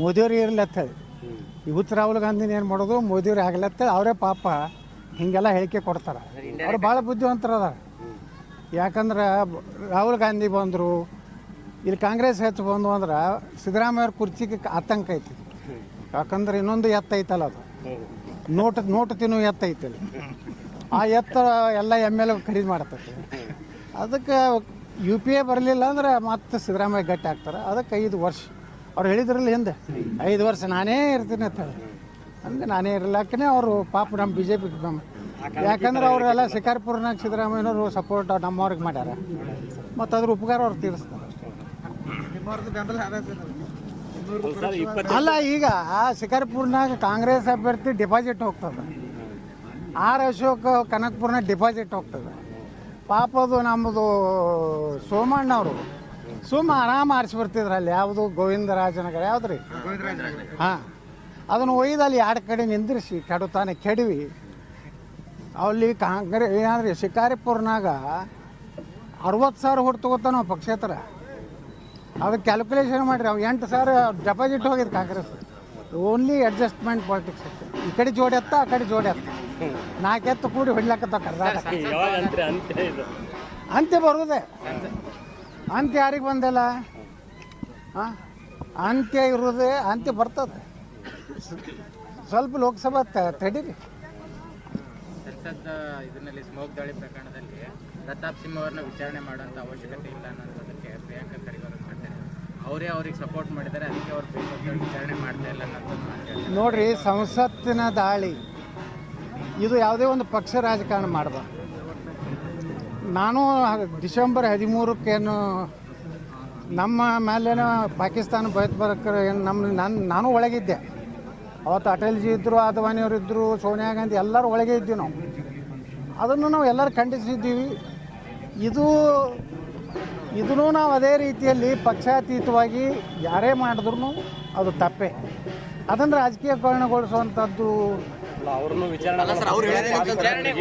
ಮೋದಿಯವ್ರು ಇರ್ಲತ್ತ. ಇವತ್ತು ರಾಹುಲ್ ಗಾಂಧಿನ ಏನು ಮಾಡೋದು? ಮೋದಿಯವ್ರು ಆಗ್ಲತ್ತ, ಅವರೇ ಪಾಪ. ಹಿಂಗೆಲ್ಲ ಹೇಳಿಕೆ ಕೊಡ್ತಾರೆ. ಅವ್ರು ಭಾಳ ಬುದ್ಧಿವಂತರ ಅದಾರ. ಯಾಕಂದ್ರೆ ರಾಹುಲ್ ಗಾಂಧಿ ಬಂದರು, ಇಲ್ಲಿ ಕಾಂಗ್ರೆಸ್ ಹೆಚ್ಚು ಬಂದು ಅಂದ್ರೆ ಸಿದ್ದರಾಮಯ್ಯ ಅವ್ರ ಕುರ್ಚಿಗೆ ಆತಂಕ ಐತಿ. ಯಾಕಂದ್ರೆ ಇನ್ನೊಂದು ಎತ್ತ ಐತಲ್ಲ ಅದು. ನೋಟ್ ನೋಟ್ ತಿನ್ನು ಎತ್ತ ಐತಲ್ಲ ಆ ಎತ್ತ ಎಲ್ಲ ಎಂ ಎಲ್ ಖರೀದಿ ಮಾಡ್ತೈತೆ. ಅದಕ್ಕೆ ಯು ಪಿ ಎ ಬರಲಿಲ್ಲ ಅಂದ್ರೆ ಮತ್ತೆ ಸಿದ್ದರಾಮಯ್ಯ ಗಟ್ಟಿ ಆಗ್ತಾರೆ. ಅದಕ್ಕೆ ಐದು ವರ್ಷ. ಅವ್ರು ಹೇಳಿದ್ರಲ್ಲ ಹಿಂದೆ, ಐದು ವರ್ಷ ನಾನೇ ಇರ್ತೀನಿ ಅಂತ ಹೇಳಿ. ನಾನೇ ಇರ್ಲಾಕನೇ ಅವರು ಪಾಪ ನಮ್ಮ ಬಿ ಜೆ ಪಿ ಯಾಕಂದ್ರೆ ಅವರೆಲ್ಲ ಶಿಕಾರ್ಪುರ್ನಾಗ ಸಿದ್ದರಾಮಯ್ಯನವರು ಸಪೋರ್ಟ್ ನಮ್ಮವ್ರಿಗೆ ಮಾಡ್ಯಾರ. ಮತ್ತು ಅದ್ರ ಉಪಕಾರ ಅವ್ರು ತೀರಿಸ್ತಾರೆ. ಅಲ್ಲ ಈಗ ಶಿಕಾರ್ಪುರ್ನಾಗ ಕಾಂಗ್ರೆಸ್ ಅಭ್ಯರ್ಥಿ ಡಿಪಾಸಿಟ್ ಹೋಗ್ತದೆ. ಆರ್ ಅಶೋಕ್ ಕನಕ್ಪುರ್ನಾಗ ಡಿಪಾಸಿಟ್ ಹೋಗ್ತದೆ. ಪಾಪ ಅದು ನಮ್ಮದು ಸೋಮಣ್ಣವರು. ಸುಮ್ಮ ಆರಾಮ ಆರಿಸಿ ಬರ್ತಿದ್ರ ಅಲ್ಲಿ. ಯಾವುದು? ಗೋವಿಂದರಾಜನಗರ ಯಾವ್ದು ರೀ ಹಾಂ. ಅದನ್ನು ಒಯ್ದು ಅಲ್ಲಿ ಎರಡು ಕಡೆ ನಿಂದಿರಿಸಿ ಕೆಡುತ್ತಾನೆ ಕೆಡವಿ. ಅಲ್ಲಿ ಕಾಂಗ್ರೆ ಏನಾದ್ರಿ ಶಿಕಾರಿಪುರ್ನಾಗ ಅರವತ್ತು ಸಾವಿರ ಹೊಟ್ಟು ತಗೋತಾನ ಪಕ್ಷೇತರ. ಅದಕ್ಕೆ ಕ್ಯಾಲ್ಕುಲೇಷನ್ ಮಾಡಿರಿ. ಅವು ಎಂಟು ಸಾವಿರ ಡೆಪಾಸಿಟ್ ಹೋಗಿದೆ ಕಾಂಗ್ರೆಸ್. ಓನ್ಲಿ ಅಡ್ಜಸ್ಟ್ಮೆಂಟ್ ಪಾಲಿಟಿಕ್ಸ್ ಈ ಕಡೆ ಜೋಡಿ ಎತ್ತ ಆ ಕಡೆ ಜೋಡಿ ಎತ್ತ ನಾಲ್ಕೆತ್ತು ಕೂಡಿ ಹೊಡ್ಲಾಕತ್ತ ಕರ್ನಾಟಕ. ಅಂತ್ಯ ಬರುವುದೇ ಅಂತ್ಯ ಯಾರಿಗೆ ಬಂದಲ್ಲ? ಹಾಂ? ಅಂತ್ಯ ಇರೋದೇ ಅಂತ್ಯ ಬರ್ತದೆ. ಸ್ವಲ್ಪ ಲೋಕಸಭಾ ತಡೀರಿ. ಸಂಸತ್ ಇದರಲ್ಲಿ ಸ್ಮೋಕ್ ದಾಳಿ ಪ್ರಕರಣದಲ್ಲಿ ಪ್ರತಾಪ್ ಸಿಂಹ ಅವರನ್ನ ವಿಚಾರಣೆ ಮಾಡುವಂತ ಅವಶ್ಯಕತೆ ಇಲ್ಲ ಅನ್ನೋದಕ್ಕೆ ಪ್ರಿಯಾಂಕಾ ಖರ್ಗೆ ಅವರು ಅವ್ರಿಗೆ ಸಪೋರ್ಟ್ ಮಾಡಿದ್ದಾರೆ ಅದಕ್ಕೆ ಅವ್ರು ಬೇಕು ವಿಚಾರಣೆ ಮಾಡ್ತಾ ಇಲ್ಲ ಅನ್ನೋದನ್ನ ಮಾತಾಡ್ತಾರೆ ನೋಡ್ರಿ ಸಂಸತ್ತಿನ ದಾಳಿ ಇದು ಯಾವುದೇ ಒಂದು ಪಕ್ಷ ರಾಜಕಾರಣ ಮಾಡಬಾರ್ದು. ನಾನು ಡಿಸೆಂಬರ್ ಹದಿಮೂರಕ್ಕೇನು ನಮ್ಮ ಮೇಲೇನೋ ಪಾಕಿಸ್ತಾನ ಭಯೋತ್ಪಾದಕರು ಏನು ನಮ್ಮ ನಾನು ನಾನು ಒಳಗಿದ್ದೆ. ಅವತ್ತು ಅಟಲ್ಜಿ ಇದ್ದರು ಅದ್ವಾನಿಯವರು ಇದ್ದರು ಸೋನಿಯಾ ಗಾಂಧಿ ಎಲ್ಲರೂ ಒಳಗೆ ಇದ್ದೀವಿ ನಾವು. ಅದನ್ನು ನಾವು ಎಲ್ಲರೂ ಖಂಡಿಸಿದ್ದೀವಿ. ಇದು ಇದನ್ನು ನಾವು ಅದೇ ರೀತಿಯಲ್ಲಿ ಪಕ್ಷಾತೀತವಾಗಿ ಯಾರೇ ಮಾಡಿದ್ರು ಅದು ತಪ್ಪೆ. ಅದನ್ನು ರಾಜಕೀಯಕರಣಗೊಳಿಸುವಂಥದ್ದು ಅವ್ರನ್ನು ವಿಚಾರಣೆ